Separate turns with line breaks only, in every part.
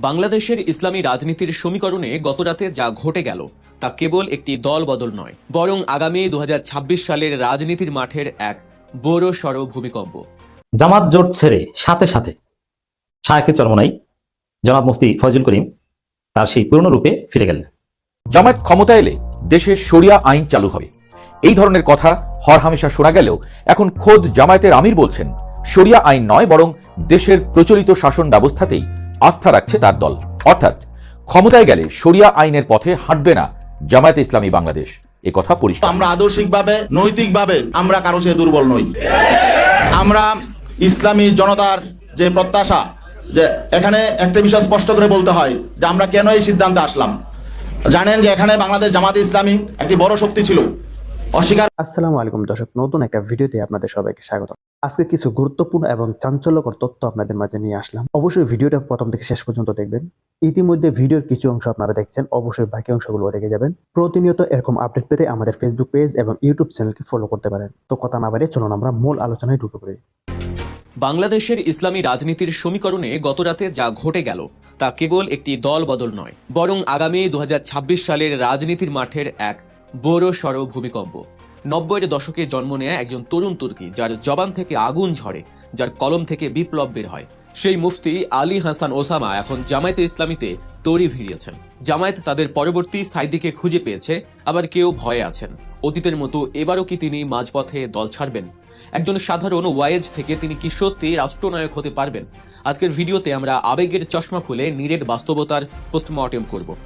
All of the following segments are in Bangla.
বাংলাদেশের ইসলামী রাজনীতির সমীকরণে গতরাতে যা ঘটে গেল তা কেবল একটি দল বদল নয় বরং আগামী দু হাজার ছাব্বিশ সালের রাজনীতির মাঠের এক বড় সড় ভূমিকম্প
জামাত জোট ছেড়ে সাথে সাথে শায়কের চরমনাই জনাব মুফতি ফজল করিম তার সেই পুরনো রূপে ফিরে গেলেন।
জামায়াত ক্ষমতা এলে দেশে শরিয়া আইন চালু হবে। এই ধরনের কথা হরহামেশা শোনা গেলেও এখন খোদ জামায়াতের আমির বলছেন শরিয়া আইন নয় বরং দেশের প্রচলিত শাসন ব্যবস্থাতেই আস্থা রাখছে তার দল। অর্থাৎ, ক্ষমতায় গেলে শরিয়া আইনের পথে হাঁটবে না জামায়াতে ইসলামী বাংলাদেশ। এ কথা পরিষ্কার।
আমরা আদর্শিকভাবে, নৈতিকভাবে আমরা কারও চেয়ে দুর্বল নই। আমরা ইসলামী জনতার যে প্রত্যাশা, যে এখানে একটা বিষয় স্পষ্ট করে বলতে হয় যে আমরা কেন এই সিদ্ধান্তে আসলাম? জানেন যে এখানে বাংলাদেশ জামাতে ইসলামী একটি বড় শক্তি ছিল। অস্বীকার
আসসালামু আলাইকুম দর্শক নতুন একটা ভিডিওতে আপনাদের সবাইকে স্বাগত আজকে কিছু গুরুত্বপূর্ণ এবং চাঞ্চল্যকর তথ্য আপনাদের মাঝে নিয়ে আসলাম। অবশ্যই ভিডিওটা প্রথম থেকে শেষ পর্যন্ত দেখবেন। ইতিমধ্যে ভিডিওর কিছু অংশ আপনারা দেখছেন অবশ্যই বাকি অংশগুলো দেখে যাবেন। প্রতিনিয়ত এরকম আপডেট পেতে আমাদের ফেসবুক পেজ এবং ইউটিউব চ্যানেলকে ফলো করতে পারেন। তো কথা না বাড়িয়ে চলুন আমরা মূল আলোচনায় ঢুকে পড়ি।
বাংলাদেশের ইসলামী রাজনীতির সমীকরণে গতরাতে যা ঘটে গেল তা কেবল একটি দল বদল নয় বরং আগামী দু হাজার ছাব্বিশ সালের রাজনীতির মাঠের এক বড় সড় ভূমিকম্প। নব্বইয়ের দশকে জন্ম নেয়া একজন তরুণ তুর্কি, যার জবান থেকে আগুন ঝরে, যার কলম থেকে বিপ্লব বের হয়। সেই মুফতি আলী হাসান ওসামা এখন জামায়াতে ইসলামীতে তড়ি ভিড়িয়েছেন। জামায়াত তাদের পরবর্তী সাইদিকে খুঁজে পেয়েছে, আবার কেউ ভয়ে আছেন। অতীতের মতো এবারও কি তিনি মাঝপথে দল ছাড়বেন? একজন সাধারণ ওয়াইজ থেকে তিনি কি সত্যি রাষ্ট্রনায়ক হতে পারবেন? আজকের ভিডিওতে আমরা আবেগের চশমা খুলে নিরেট বাস্তবতার পোস্টমর্টেম করব।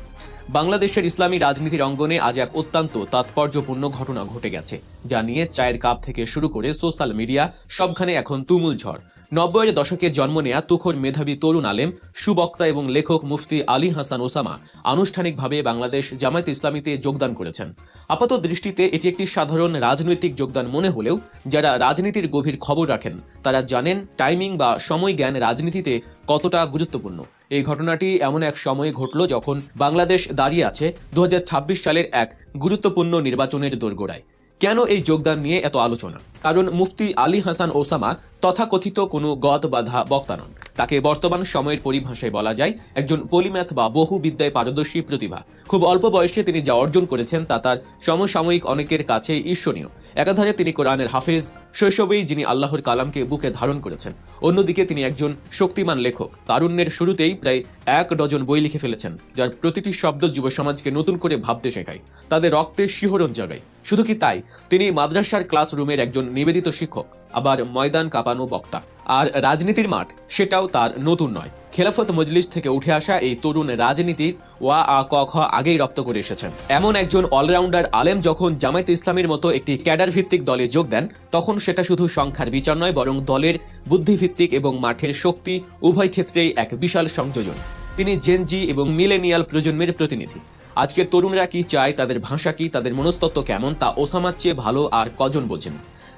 বাংলাদেশের ইসলামী রাজনীতির অঙ্গনে আজ এক অত্যন্ত তাৎপর্যপূর্ণ ঘটনা ঘটে গেছে, যা নিয়ে চায়ের কাপ থেকে শুরু করে সোশ্যাল মিডিয়া সবখানে এখন তুমুল ঝড়। নব্বইয়ের দশকে জন্ম নেয়া তুখোর মেধাবী তরুণ আলেম, সুবক্তা এবং লেখক মুফতি আলী হাসান ওসামা আনুষ্ঠানিকভাবে বাংলাদেশ জামায়াত ইসলামীতে যোগদান করেছেন। আপাত দৃষ্টিতে এটি একটি সাধারণ রাজনৈতিক যোগদান মনে হলেও যারা রাজনীতির গভীর খবর রাখেন, তারা জানেন টাইমিং বা সময় জ্ঞান রাজনীতিতে কতটা গুরুত্বপূর্ণ। এই ঘটনাটি এমন এক সময়ে ঘটল যখন বাংলাদেশ দাঁড়িয়ে আছে দু হাজার ছাব্বিশ সালের এক গুরুত্বপূর্ণ নির্বাচনের দোরগোড়ায়। কেন এই যোগদান নিয়ে এত আলোচনা? কারণ মুফতি আলী হাসান ওসামা তথাকথিত কোনো গদ বাধা বক্তা নন। তাকে বর্তমান সময়ের পরিভাষায় বলা যায় একজন পলিম্যাথ বা বহু বিদ্যায় পারদর্শী প্রতিভা। খুব অল্প বয়সে তিনি যা অর্জন করেছেন তা তার সমসাময়িক অনেকের কাছে ঈর্ষণীয়। একাধারে তিনি কোরআনের হাফেজ, শৈশবেই যিনি আল্লাহর কালামকে বুকে ধারণ করেছেন। অন্যদিকে তিনি একজন শক্তিমান লেখক। তারুণ্যের শুরুতেই প্রায় এক ডজন বই লিখে ফেলেছেন, যার প্রতিটি শব্দ যুব সমাজকে নতুন করে ভাবতে শেখায়। তাদের রক্তের শিহরণ জাগায়। শুধু কি তাই, তিনি মাদ্রাসার ক্লাসরুমের একজন নিবেদিত শিক্ষক, আবার ময়দান কাঁপানো বক্তা। আর রাজনীতির মাঠ, সেটাও তার নতুন নয়। খেলাফত মজলিস থেকে উঠে আসা এই তরুণ রাজনীতির ওয়া আ ক খ আগেই রপ্ত করে এসেছেন। এমন একজন অলরাউন্ডার আলেম যখন জামায়াত ইসলামের মতো একটি ক্যাডার ভিত্তিক দলে যোগ দেন, তখন সেটা শুধু সংখ্যার বিচার নয়, বরং দলের বুদ্ধিভিত্তিক এবং মাঠের শক্তি উভয় ক্ষেত্রেই এক বিশাল সংযোজন। তিনি জেনজি এবং মিলেনিয়াল প্রজন্মের প্রতিনিধি। আজকের তরুণরা কি চায়, তাদের ভাষা কি, তাদের মনস্তত্ত্ব কেমন, তা ওসামার চেয়ে ভালো আর কজন বোঝেন?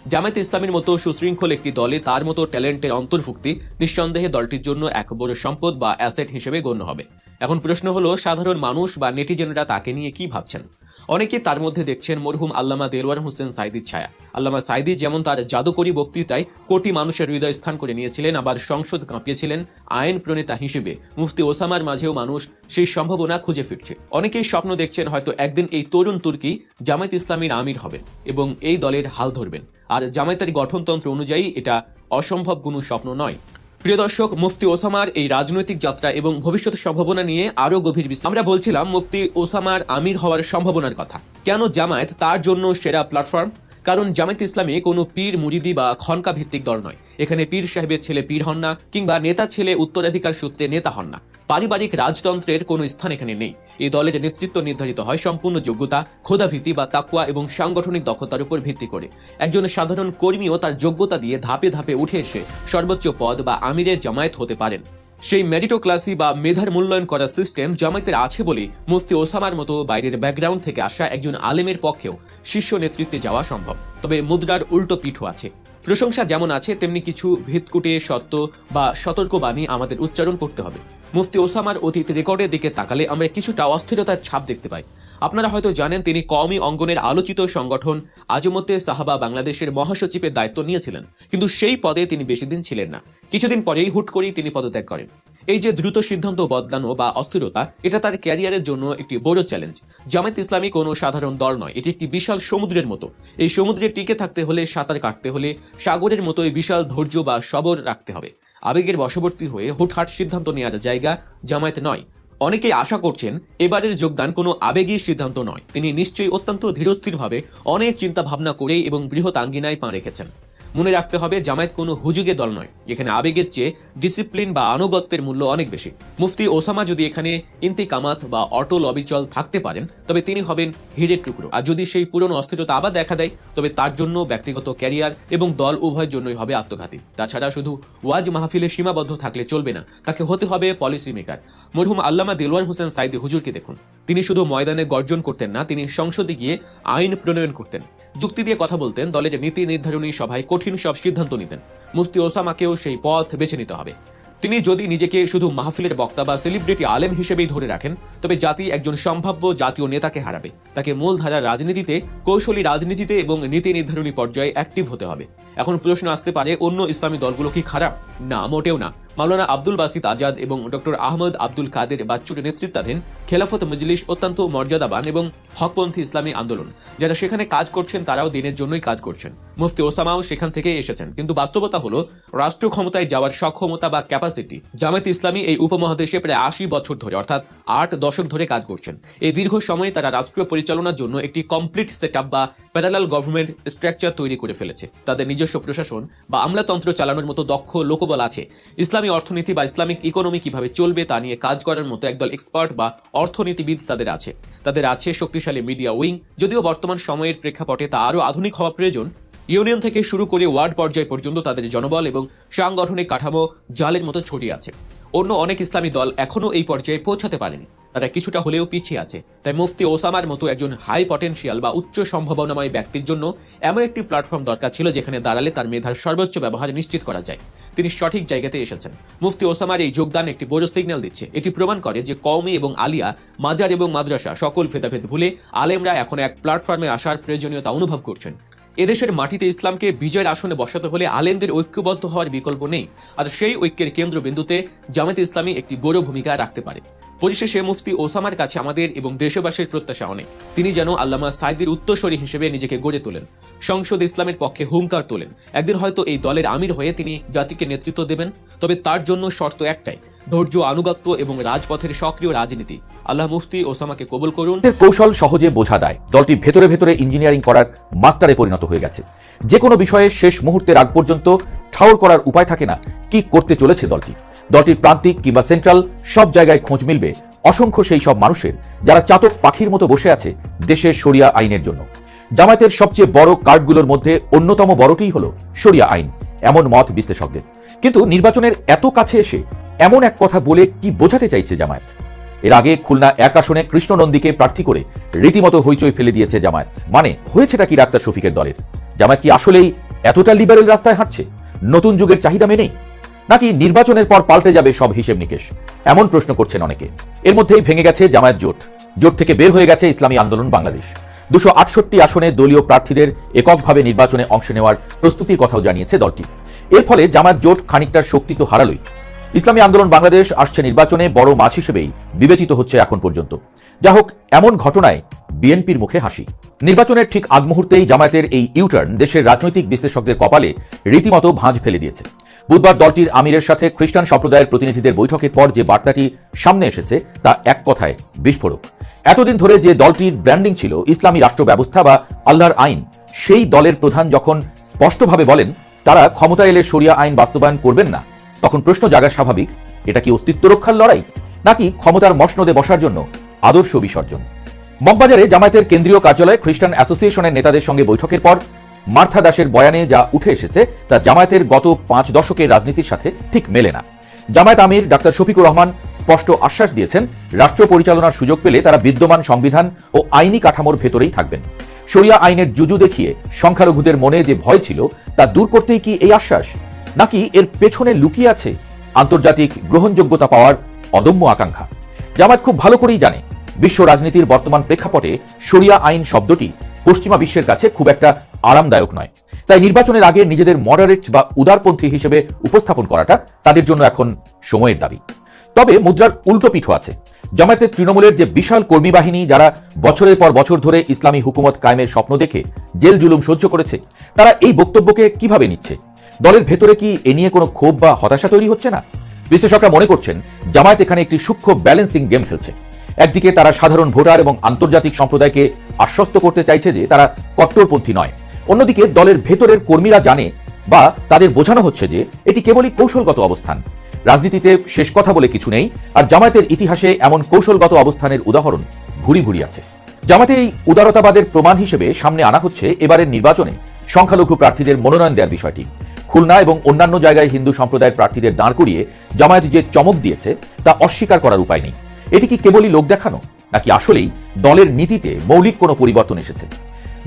জামায়াত ইসলামের মতো সুশৃঙ্খল একটি দলে তার মতো ট্যালেন্টের অন্তর্ভুক্তি, নিঃসন্দেহে দলটির জন্য এক বড় সম্পদ বা অ্যাসেট হিসেবে গণ্য হবে। এখন প্রশ্ন হলো, সাধারণ মানুষ বা নেটিজেনরা তাকে নিয়ে কি ভাবছেন? অনেকে তার মধ্যে দেখছেন মরহুম আল্লামা দেলওয়ার হোসেন সাইদির ছায়া। আল্লামা সাইদি যেমন তার জাদুকরী বক্তৃতায় কোটি মানুষের হৃদয় স্থান করে নিয়েছিলেন, আবার সংসদ কাঁপিয়েছিলেন আইন প্রণেতা হিসেবে। মুফতি ওসামার মাঝেও মানুষ সেই সম্ভাবনা খুঁজে ফিরছে। অনেকেই স্বপ্ন দেখছেন হয়তো একদিন এই তরুণ তুর্কি জামায়াত ইসলামীর আমির হবেন এবং এই দলের হাল ধরবেন। আর জামায়াতের গঠনতন্ত্র অনুযায়ী এটা অসম্ভব কোনো স্বপ্ন নয়। প্রিয় দর্শক, মুফতি ওসামার এই রাজনৈতিক যাত্রা এবং ভবিষ্যৎ সম্ভাবনা নিয়ে আরও গভীর বিস্তার আমরা বলছিলাম মুফতি ওসামার আমির হওয়ার সম্ভাবনার কথা। কেন জামায়াত তার জন্য সেরা প্ল্যাটফর্ম? কারণ জামায়াত ইসলামী কোনো পীর, মুরিদি বা খনকা ভিত্তিক দল নয়। এখানে পীর সাহেবের ছেলে পীর হন না, কিংবা নেতা ছেলে উত্তরাধিকার সূত্রে নেতা হন না। পারিবারিক রাজতন্ত্রের কোনো স্থান এখানে নেই। এই দলের নেতৃত্ব নির্ধারিত হয় সম্পূর্ণ যোগ্যতা খোদাভীতি বা তাকুয়া এবং সাংগঠনিক দক্ষতার উপর ভিত্তি করে। একজন সাধারণ কর্মীও তার যোগ্যতা দিয়ে ধাপে ধাপে উঠে এসে সর্বোচ্চ পদ বা আমিরের জামায়াত হতে পারেন। সেই মেরিটোক্লাসি বা মেধার মূল্যায়ন করার সিস্টেম জামায়াতের আছে বলে মুফতি ওসামার মতো বাইরের ব্যাকগ্রাউন্ড থেকে আসা একজন আলেমের পক্ষেও শীর্ষ নেতৃত্বে যাওয়া সম্ভব। তবে মুদ্রার উল্টো পিঠও আছে। প্রশংসা যেমন আছে, তেমনি কিছু ভিতকুটে সত্য বা সতর্কবাণী আমাদের উচ্চারণ করতে হবে। মুফতি ওসামার অতীত রেকর্ডের দিকে তাকালে আমরা কিছুটা অস্থিরতার ছাপ দেখতে পাই। আপনারা হয়তো জানেন, তিনি কওমি অঙ্গনের আলোচিত সংগঠন আজমতে সাহাবা বাংলাদেশের মহাসচিবের দায়িত্ব নিয়েছিলেন। কিন্তু সেই পদে তিনি বেশি দিন ছিলেন না। কিছুদিন পরেই হুট করেই তিনি পদত্যাগ করেন। এই যে দ্রুত সিদ্ধান্ত বদলানো বা অস্থিরতা, এটা তার ক্যারিয়ারের জন্য একটি বড় চ্যালেঞ্জ। জামায়াত ইসলামী কোনো সাধারণ দল নয়, এটি একটি বিশাল সমুদ্রের মতো। এই সমুদ্রে টিকে থাকতে হলে, সাঁতার কাটতে হলে, সাগরের মতোই বিশাল ধৈর্য বা সবর রাখতে হবে। আবেগের বশবর্তী হয়ে হুটহাট সিদ্ধান্ত নেওয়ার জায়গা জামায়াত নয়। অনেকেই আশা করছেন, এবারের যোগদান কোনো আবেগী সিদ্ধান্ত নয়। তিনি নিশ্চয়ই অত্যন্ত ধীরস্থিরভাবে অনেক চিন্তা ভাবনা করেই এবং বৃহৎ আঙ্গিনায় পা রেখেছেন। মনে রাখতে হবে, জামায়াত কোনো হুজুগে দল নয়। এখানে আবেগের চেয়ে ডিসিপ্লিন বা আনুগত্যের মূল্য অনেক বেশি। মুফতি ওসামা যদি এখানে ইন্তিকামাত বা অটল অবিচল থাকতে পারেন, তবে তিনি হবেন হিরের টুকরো। আর যদি সেই পুরনো অস্থিরতা আবার দেখা দেয়, তবে তার জন্য ব্যক্তিগত ক্যারিয়ার এবং দল উভয়ের জন্যই হবে আত্মঘাতী। তাছাড়া শুধু ওয়াজ মাহফিলে সীমাবদ্ধ থাকলে চলবে না, তাকে হতে হবে পলিসি মেকার মরহুম আল্লামা দিলওয়ার হোসেন সাইদি হুজুরকে দেখুন। তিনি শুধু ময়দানে গর্জন করতেন না, তিনি সংসদে গিয়ে আইন প্রণয়ন করতেন। যুক্তি দিয়ে কথা বলতেন, দলের নীতি নির্ধারণী সভায় কঠিন সব সিদ্ধান্ত নিতেন। মুফতি ওসামাকেও সেই পথ বেছে নিতে হবে। তিনি যদি নিজেকে শুধু মাহফিলের বক্তা বা সেলিব্রিটি আলেম হিসেবেই ধরে রাখেন, তবে জাতি একজন সম্ভাব্য জাতীয় নেতাকে হারাবে। তাকে মূলধারার রাজনীতিতে, কৌশলী রাজনীতিতে এবং নীতি নির্ধারণী পর্যায়ে অ্যাক্টিভ হতে হবে। এখন প্রশ্ন আসতে পারে, অন্য ইসলামী দলগুলো কি খারাপ? না, মোটেও না। মাওলানা আব্দুল বাসিত আজাদ এবং ডক্টর আহমদ আব্দুল কাদের বাচ্চুর নেতৃত্বাধীন খেলাফত মজলিস অত্যন্ত মর্যাদাবান এবং হকপন্থী ইসলামী আন্দোলন। যারা সেখানে কাজ করছেন, তারাও দিনের জন্যই কাজ করছেন। মুফতি ওসামাও সেখান থেকে এসেছেন। কিন্তু বাস্তবতা হলো, রাষ্ট্র ক্ষমতায় যাওয়ার সক্ষমতা বা ক্যাপাসিটি জামায়াত ইসলামী এই উপমহাদেশে প্রায় আশি বছর ধরে, অর্থাৎ আট দশক ধরে কাজ করছেন। এই দীর্ঘ সময়ে তারা রাষ্ট্রীয় পরিচালনার জন্য একটি কমপ্লিট সেট বা প্যারালাল গভর্নমেন্ট স্ট্রাকচার তৈরি করে ফেলেছে। তাদের নিজস্ব প্রশাসন বা আমলাতন্ত্র চালানোর মতো দক্ষ লোকবল আছে। ইসলামী অর্থনীতি বা ইসলামিক ইকোনমি কীভাবে চলবে তা নিয়ে কাজ করার মতো একদল এক্সপার্ট বা অর্থনীতিবিদ তাদের আছে। তাদের আছে শক্তিশালী মিডিয়া উইং যদিও বর্তমান সময়ের প্রেক্ষাপটে তা আরও আধুনিক হওয়া প্রয়োজন, ইউনিয়ন থেকে শুরু করে ওয়ার্ড পর্যায় পর্যন্ত তাদের জনবল এবং সাংগঠনিক কাঠামো জালের মতো ছড়িয়ে আছে। অন্য অনেক ইসলামী দল এখনও এই পর্যায়ে পৌঁছাতে পারেনি। তারা কিছুটা হলেও পিছিয়ে আছে। তাই মুফতি ওসামার মতো একজন হাই পটেনশিয়াল বা উচ্চ সম্ভাবনাময় ব্যক্তির জন্য এমন একটি প্ল্যাটফর্ম দরকার ছিল যেখানে দাঁড়ালে তার মেধার সর্বোচ্চ ব্যবহার নিশ্চিত করা যায়। তিনি সঠিক জায়গাতে এসেছেন। মুফতি ওসামার এই যোগদান একটি বড় সিগন্যাল দিচ্ছে। এটি প্রমাণ করে যে কওমি এবং আলিয়া, মাজার এবং মাদ্রাসা সকল ভেদাভেদ ভুলে আলেমরা এখন এক প্ল্যাটফর্মে আসার প্রয়োজনীয়তা অনুভব করছেন। এদেশের মাটিতে ইসলামকে বিজয়ের আসনে বসাতে হলে আলেমদের ঐক্যবদ্ধ হওয়ার বিকল্প নেই। আর সেই ঐক্যের কেন্দ্রবিন্দুতে জামাতে ইসলামী একটি বড় ভূমিকা রাখতে পারে। পরিশেষে মুফতি ওসামার কাছে আমাদের এবং দেশবাসীর প্রত্যাশা অনেক। তিনি যেন আল্লামা সাইদির উত্তরসরী হিসেবে নিজেকে গড়ে তোলেন, সংসদ ইসলামের পক্ষে হুঙ্কার তোলেন। একদিন হয়তো এই দলের আমির হয়ে তিনি জাতিকে নেতৃত্ব দেবেন, তবে তার জন্য শর্ত একটাই ধৈর্য, আনুগত্য এবং রাজপথের সক্রিয় রাজনীতি। আল্লাহ মুফতি ওসামাকে কবুল করুন।
কৌশল সহজে বোঝা দেয় দলটি ভেতরে ভেতরে ইঞ্জিনিয়ারিং করার মাস্টারে পরিণত হয়ে গেছে। যে কোনো বিষয়ে শেষ মুহূর্তের আগ পর্যন্ত ঠাউর করার উপায় থাকে না কি করতে চলেছে দলটি। দলটির প্রান্তিক কিংবা সেন্ট্রাল সব জায়গায় খোঁজ মিলবে অসংখ্য সেই সব মানুষের যারা চাতক পাখির মতো বসে আছে দেশের শরিয়া আইনের জন্য। জামায়াতের সবচেয়ে বড় কার্ডগুলোর মধ্যে অন্যতম বড়টিই হল শরিয়া আইন। এমন মত বিশ্লেষকদের। কিন্তু নির্বাচনের এত কাছে এসে এমন এক কথা বলে কি বোঝাতে চাইছে জামায়াত? এর আগে খুলনা এক আসনে কৃষ্ণ নন্দীকে প্রার্থী করে রীতিমতো হইচই ফেলে দিয়েছে জামায়াত। মানে হয়েছেটা কি ডাক্তার শফিকের দলের? জামায়াত কি আসলেই এতটা লিবারেল রাস্তায় হাঁটছে? নতুন যুগের চাহিদা মেনেই? নাকি নির্বাচনের পর পাল্টে যাবে সব হিসেব নিকেশ? এমন প্রশ্ন করছেন অনেকে। এর মধ্যেই ভেঙে গেছে জামায়াত জোট। জোট থেকে বের হয়ে গেছে ইসলামী আন্দোলন বাংলাদেশ। দুশো আসনে দলীয় প্রার্থীদের এককভাবে নির্বাচনে অংশ নেওয়ার প্রস্তুতির কথাও জানিয়েছে দলটি। এর ফলে জামায়াত জোট খানিকটার শক্তি তো হারালই। ইসলামী আন্দোলন বাংলাদেশ আসছে নির্বাচনে বড় মাছ হিসেবেই বিবেচিত হচ্ছে এখন পর্যন্ত। যা হোক, এমন ঘটনায় বিএনপির মুখে হাসি। নির্বাচনের ঠিক আগ মুহূর্তেই জামায়াতের এই ইউটার্ন দেশের রাজনৈতিক বিশ্লেষকদের কপালে রীতিমতো ভাঁজ ফেলে দিয়েছে। বুধবার দলটির আমিরের সাথে খ্রিস্টান সম্প্রদায়ের প্রতিনিধিদের বৈঠকের পর যে বার্তাটি সামনে এসেছে, তা এক কথায় বিস্ফোরক। এতদিন ধরে যে দলটির ব্র্যান্ডিং ছিল ইসলামী রাষ্ট্র ব্যবস্থা বা আল্লাহর আইন, সেই দলের প্রধান যখন স্পষ্টভাবে বলেন, তারা ক্ষমতা এলে শরিয়া আইন বাস্তবায়ন করবেন না, তখন প্রশ্ন জাগা স্বাভাবিক, এটা কি অস্তিত্ব রক্ষার লড়াই, নাকি ক্ষমতার মসনদে বসার জন্য আদর্শ বিসর্জন? মগবাজারে জামায়াতের কেন্দ্রীয় কার্যালয়ে খ্রিস্টান অ্যাসোসিয়েশনের নেতাদের সঙ্গে বৈঠকের পর মার্থা দাসের বয়ানে যা উঠে এসেছে, তা জামায়াতের গত পাঁচ দশকের রাজনীতির সাথে ঠিক মেলে না। জামায়াত আমির ডাক্তার শফিকুর রহমান স্পষ্ট আশ্বাস দিয়েছেন, রাষ্ট্র পরিচালনার সুযোগ পেলে তারা বিদ্যমান সংবিধান ও আইনি কাঠামোর ভেতরেই থাকবেন। শরিয়া আইনের জুজু দেখিয়ে সংখ্যালঘুদের মনে যে ভয় ছিল, তা দূর করতেই কি এই আশ্বাস? নাকি এর পেছনে লুকিয়ে আছে আন্তর্জাতিক গ্রহণযোগ্যতা পাওয়ার অদম্য আকাঙ্ক্ষা? জামায়াত খুব ভালো করেই জানে, বিশ্ব রাজনীতির বর্তমান প্রেক্ষাপটে সরিয়া আইন শব্দটি পশ্চিমা বিশ্বের কাছে খুব একটা আরামদায়ক নয়। তাই নির্বাচনের আগে নিজেদের মডারেট বা উদারপন্থী হিসেবে উপস্থাপন করাটা তাদের জন্য এখন সময়ের দাবি। তবে মুদ্রার উল্টো পিঠও আছে। জামায়াতের তৃণমূলের যে বিশাল কর্মী বাহিনী যারা বছরের পর বছর ধরে ইসলামী হুকুমত কায়েমের স্বপ্ন দেখে জেল জুলুম সহ্য করেছে, তারা এই বক্তব্যকে কীভাবে নিচ্ছে? দলের ভেতরে কি এ নিয়ে কোনো ক্ষোভ বা হতাশা তৈরি হচ্ছে না? বিশ্লেষকরা মনে করছেন, জামায়াত এখানে একটি সূক্ষ্ম ব্যালেন্সিং গেম খেলছে। একদিকে তারা সাধারণ ভোটার এবং আন্তর্জাতিক সম্প্রদায়কে আশ্বস্ত করতে চাইছে যে তারা কট্টরপন্থী নয়। অন্যদিকে দলের ভেতরের কর্মীরা জানে বা তাদের বোঝানো হচ্ছে যে এটি কেবলই কৌশলগত অবস্থান। রাজনীতিতে শেষ কথা বলে কিছু নেই, আর জামায়াতের ইতিহাসে এমন কৌশলগত অবস্থানের উদাহরণ ভুরি ভুরি আছে। জামাতে এই উদারতাবাদের প্রমাণ হিসেবে সামনে আনা হচ্ছে এবারের নির্বাচনে সংখ্যালঘু প্রার্থীদের মনোনয়ন দেওয়ার বিষয়টি। খুলনা এবং অন্যান্য জায়গায় হিন্দু সম্প্রদায়ের প্রার্থীদের দাঁড় করিয়ে জামায়াত যে চমক দিয়েছে, তা অস্বীকার করার উপায় নেই। এটি কি কেবলই লোক দেখানো, নাকি আসলেই দলের নীতিতে মৌলিক কোনো পরিবর্তন এসেছে?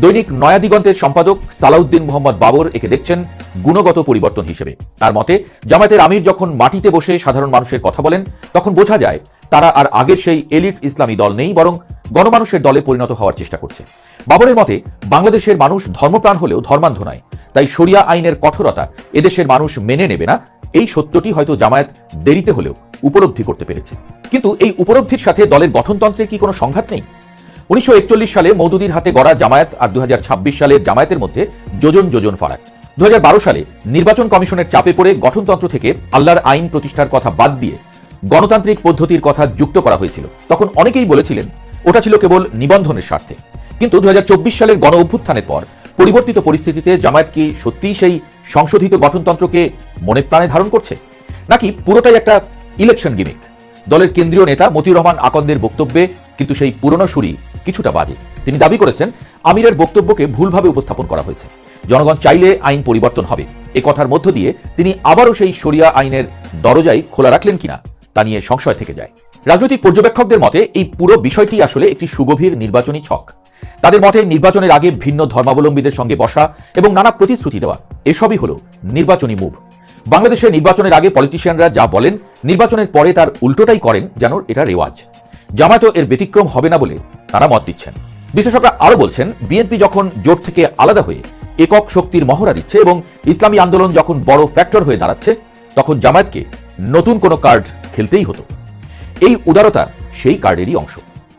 দৈনিক নয়া দিগন্তের সম্পাদক সালাউদ্দিন মোহাম্মদ বাবর একে দেখছেন গুণগত পরিবর্তন হিসেবে। তার মতে, জামায়াতের আমির যখন মাটিতে বসে সাধারণ মানুষের কথা বলেন, তখন বোঝা যায় তারা আর আগের সেই এলিট ইসলামী দল নেই, বরং গণমানুষের দলে পরিণত হওয়ার চেষ্টা করছে। বাবরের মতে, বাংলাদেশের মানুষ ধর্মপ্রাণ হলেও ধর্মান্ধ নয়, তাই শরিয়া আইনের কঠোরতা এদেশের মানুষ মেনে নেবে না। এই সত্যটি হয়তো জামায়াত দেরিতে হলেও উপলব্ধি করতে পেরেছে। কিন্তু এই উপলব্ধির সাথে দলের গঠনতন্ত্রের কি কোনো সংঘাত নেই? উনিশশো একচল্লিশ সালে মৌদুদির হাতে গড়া জামায়াত আর দু হাজার ছাব্বিশ সালের জামায়াতের মধ্যে যোজন যোজন ফারাক। দু হাজার বারো সালে নির্বাচন কমিশনের চাপে পড়ে গঠনতন্ত্র থেকে আল্লাহর আইন প্রতিষ্ঠার কথা বাদ দিয়ে গণতান্ত্রিক পদ্ধতির কথা যুক্ত করা হয়েছিল। তখন অনেকেই বলেছিলেন, ওটা ছিল কেবল নিবন্ধনের স্বার্থে। কিন্তু দু সালের গণ অভ্যুত্থানের পর পরিবর্তিত পরিস্থিতিতে জামায়াত কি সত্যিই সেই সংশোধিত গঠনতন্ত্রকে মনে প্রাণে ধারণ করছে? নাকি পুরোটাই একটা ইলেকশন গিমিক দলের কেন্দ্রীয় নেতা মতিউর রহমান আকন্দের বক্তব্যে কিন্তু সেই পুরনো সুরই কিছুটা বাজে। তিনি দাবি করেছেন, আমিরের বক্তব্যকে ভুলভাবে উপস্থাপন করা হয়েছে। জনগণ চাইলে আইন পরিবর্তন হবে। এ কথার মধ্য দিয়ে তিনি আবারও সেই শরিয়া আইনের দরজাই খোলা রাখলেন কিনা, তা নিয়ে সংশয় থেকে যায়। রাজনৈতিক পর্যবেক্ষকদের মতে, এই পুরো বিষয়টি আসলে একটি সুগভীর নির্বাচনী ছক। তাদের মতে, নির্বাচনের আগে ভিন্ন ধর্মাবলম্বীদের সঙ্গে বসা এবং নানা প্রতিশ্রুতি দেওয়া, এসবই হলো নির্বাচনী মুভ। বাংলাদেশের নির্বাচনের আগে পলিটিশিয়ানরা যা বলেন, নির্বাচনের পরে তার উল্টোটাই করেন যেন এটা রেওয়াজ। জামায়াতও এর ব্যতিক্রম হবে না বলে তারা মত দিচ্ছেন। বিশেষজ্ঞরা আরও বলছেন, বিএনপি যখন জোট থেকে আলাদা হয়ে একক শক্তির মহড়া দিচ্ছে এবং ইসলামী আন্দোলন যখন বড় ফ্যাক্টর হয়ে দাঁড়াচ্ছে, তখন জামায়াতকে নতুন কোনো কার্ড খেলতেই হতো। এই উদারতা সেই কার্ডেরই অংশ।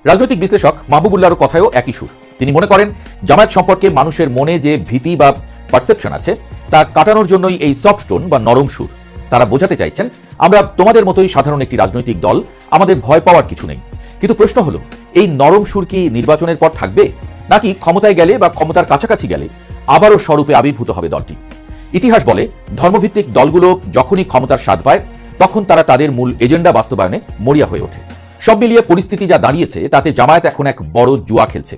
রাজনৈতিক বিশ্লেষক মাহবুবুল্লাহর কথায়ও একই সুর। তিনি মনে করেন, জামায়াত সম্পর্কে মানুষের মনে যে ভীতি বা পারসেপশন আছে, তা কাটানোর জন্যই এই সফট টোন বা নরম সুর। তারা বোঝাতে চাইছেন, আমরা তোমাদের মতোই সাধারণ একটি রাজনৈতিক দল, আমাদের ভয় পাওয়ার কিছু নেই। কিন্তু প্রশ্ন হলো, এই নরম সুর কি নির্বাচনের পর থাকবে? নাকি ক্ষমতায় গেলে বা ক্ষমতার কাছাকাছি গেলে আবারও স্বরূপে আবির্ভূত হবে দলটি? ইতিহাস বলে, ধর্মভিত্তিক দলগুলো যখনই ক্ষমতার স্বাদ পায়, তখন তারা তাদের মূল এজেন্ডা বাস্তবায়নে মরিয়া হয়ে ওঠে। সব মিলিয়ে পরিস্থিতি যা দাঁড়িয়েছে, তাতে জামায়াত এখন এক বড় জুয়া খেলছে।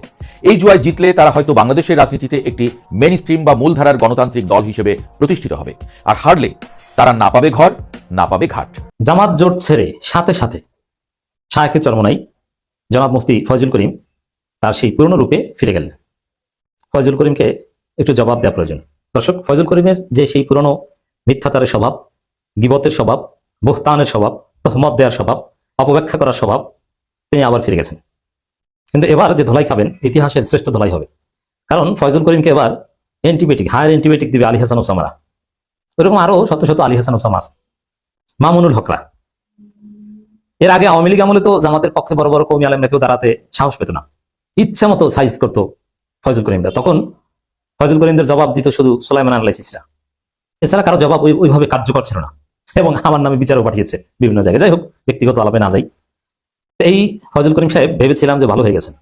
এই জুয়ায় জিতলে তারা হয়তো বাংলাদেশের রাজনীতিতে একটি মেন স্ট্রিম বা মূলধারার গণতান্ত্রিক দল হিসেবে প্রতিষ্ঠিত হবে। আর হারলে তারা না পাবে ঘর, না পাবে ঘাট।
জামাত জোট ছেড়ে সাথে সাথে শায়কে চরমনাই জনাব মুফতি ফয়জুল করিম তার সেই পুরনো রূপে ফিরে গেলেন। ফয়জুল করিমকে একটু জবাব দেওয়া প্রয়োজন। দর্শক ফয়জুল করিমের যে সেই পুরনো মিথ্যাচারের স্বভাব, গিবতের স্বভাব, বুহতানের স্বভাব, তহমত দেওয়ার স্বভাব, অপব্যাখ্যা করার স্বভাব, তিনি আবার ফিরে গেছেন। কিন্তু এবার যে ধলাই খাবেন, ইতিহাসের শ্রেষ্ঠ ধলাই হবে। কারণ ফয়জুল করিমকে এবার অ্যান্টিবায়োটিক হায়ার অ্যান্টিবায়োটিক দিবে আলী হাসান ওসামারা। এরকম আরও শত শত আলী হাসান ওসামা আছে। মামুনুল হকরা। এর আগে আওয়ামী লীগ আমলে তো জামাতের পক্ষে বড় বড় কৌমি আলেমরা কেউ দাঁড়াতে সাহস পেত না। ইচ্ছা মতো সাইজ করতো ফয়জুল করিমরা। তখন ফয়জুল করিমদের জবাব দিত শুধু সোলাইমান আনালাইসিসরা এছাড়া কারও জবাব ওইভাবে কার্যকর ছিল না। এবং আমার নামে বিচারও পাঠিয়েছে বিভিন্ন জায়গায়। যাই হোক, ব্যক্তিগত আলাপে না যাই। এই ফজল করিম সাহেব ভেবেছিলাম যে ভালো হয়ে গেছেন।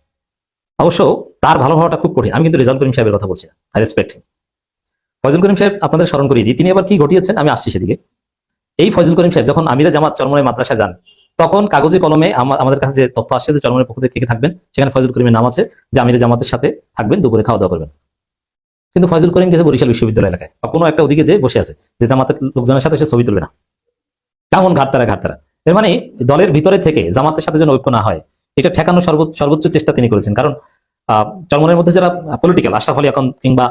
অবশ্য তার ভালো হওয়াটা খুব কঠিন। আমি কিন্তু রেজাল্ট করিম সাহেবের কথা বলছি আই রেসপেক্ট ফয়জুল করিম সাহেব আপনাদের স্মরণ করিয়ে দিই। তিনি এবার কি ঘটিয়েছেন? আমি আসছি সেদিকে। এই ফয়জুল করিম সাহেব যখন আমিরা জামাত চরমনের মাদ্রাসা যান তখন কাগজে কলমে আমাদের কাছে যে তথ্য আসছে যে চরমনের পক্ষ থেকে কে থাকবেন সেখানে ফয়জুল করিমের নাম আছে যে আমিরা জামাতের সাথে থাকবেন দুপুরে খাওয়া দাওয়া করবেন। কিন্তু ফয়জুল করিম গেছে বরিশাল বিশ্ববিদ্যালয় এলাকায় বা কোনো একটা ওদিকে যে বসে আছে যে জামাতের লোকজনের সাথে সে ছবি তুলবে না। কেমন ঘাটতারা ঘাটতারা। এর মানে দলের ভিতরে থেকে জামাতের সাথে যেন ঐক্য না হয় এটা ঠেকানোর সর্বোচ্চ চেষ্টা তিনি করেছেন। কারণ আহ, চরমনের মধ্যে যারা পলিটিক্যাল আশরাফ আলী এখন কিংবা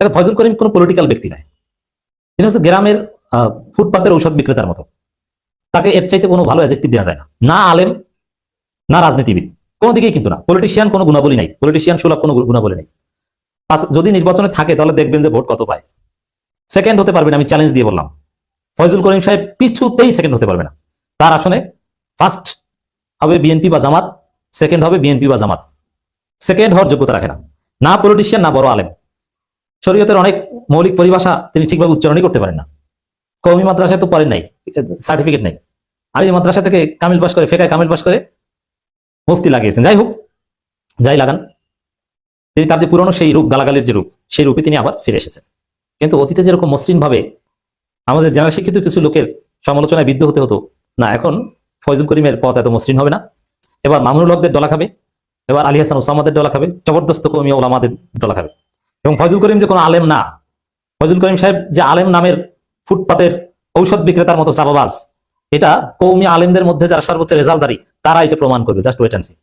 ফয়জুল করিম কোনো পলিটিক্যাল ব্যক্তি নয় তিনি হচ্ছে গ্রামের ফুটপাতের ঔষধ বিক্রেতার মতো। তাকে এর চাইতে কোনো ভালো অ্যাজেক্টিভ দেওয়া যায় না। না আলেম, না রাজনীতিবিদ। কোনো দিকেই কিন্তু না। পলিটিশিয়ান কোনো গুণাবলী নাই। পলিটিশিয়ান সুলভ কোনো গুণাবলী নেই। যদি নির্বাচনে থাকে তাহলে দেখবেন যে ভোট কত পায়। সেকেন্ড হতে পারবেন আমি চ্যালেঞ্জ দিয়ে বললাম। ফয়জুল করিম সাহেব পিছুতেই সেকেন্ড হতে পারবে না। তার আসনে ফার্স্ট হবে বিএনপি বা জামাত সেকেন্ড হবে বিএনপি বা জামাত। সেকেন্ড হওয়ার যোগ্যতা রাখে না। না পলিটিশিয়ান না বড় আলেম। শরীয়তের অনেক মৌলিক পরিভাষা তিনি ঠিকভাবে উচ্চারণই করতে পারেন না। কৌমি মাদ্রাসায় তো পড়েন নাই সার্টিফিকেট নাই। আর এই মাদ্রাসা থেকে কামিল পাস করে ফেকায় কামিল পাস করে মুফতি লাগিয়েছেন। যাই হোক, যাই লাগান। তিনি তার যে পুরনো সেই রূপ, গালাগালির যে রূপ, সেই রূপে তিনি আবার ফিরে এসেছেন। কিন্তু অতীতে যেরকম মসৃণ ভাবে আমাদের জেনারেল শিক্ষিত কিছু লোকের সমালোচনায় বিদ্ধ হতে হতো, না, এখন ফয়জুল করিমের পথ এত মসৃণ হবে না। এবার মামুনুল হকদের ডলা খাবে, এবার আলী হাসান ওসামাদের ডলা খাবে, জবরদস্ত কৌমিয়া ওলামাদের ডলা খাবে। এবং ফয়জুল করিম যে কোনো আলেম না, ফয়জুল করিম সাহেব যে আলেম নামের ফুটপাতের ঔষধ বিক্রেতার মতো চাপাবাজ। এটা কৌমি আলেমদের মধ্যে যারা সর্বোচ্চ রেজাল্টদারি তারা এটা প্রমাণ করবে। জাস্ট ওয়েট সি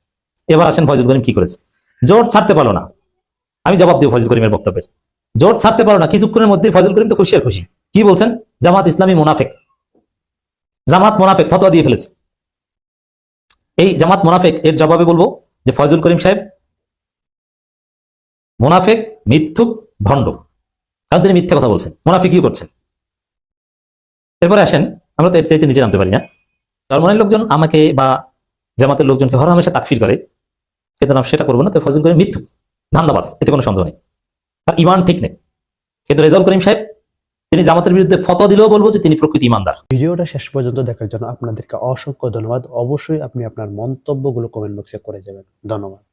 এবার আসেন ফয়জুল করিম কি করেছে। জোট ছাড়তে পারল না। আমি জবাব দিব ফয়জুল করিমের বক্তব্যের। জোট ছাড়তে পারো না। কিছুক্ষণের মধ্যে ফয়জুল করিম তো খুশি আর খুশি। কি বলছেন? জামাত ইসলামী মোনাফেক। জামাত মোনাফেক ফতোয়া দিয়ে ফেলেছে। এই জামাত মোনাফেক, এর জবাবে বলব যে ফয়জুল করিম সাহেব মোনাফেক, মিথ্যুক, ভণ্ড। কারণ তিনি মিথ্যা কথা বলছেন। মোনাফিক কি করছেন? এরপরে আসেন, আমরা তো এর চাইতে নিচে নামতে পারি না। চরমনের লোকজন আমাকে বা জামাতের লোকজনকে হর হামেশা তাকফির করে। কিন্তু আমরা সেটা করব না, তো ফজল করিম মৃত্যু ধান্দাবাস এতে কোনো সন্দেহ নেই। তার ইমান ঠিক নেই। কিন্তু রেজাউল করিম সাহেব, তিনি জামাতের বিরুদ্ধে ফতো দিলেও বলব যে তিনি প্রকৃতি ইমানদার।
ভিডিওটা শেষ পর্যন্ত দেখার জন্য আপনাদেরকে অসংখ্য ধন্যবাদ। অবশ্যই আপনি আপনার মন্তব্যগুলো কমেন্ট বক্সে করে যাবেন। ধন্যবাদ।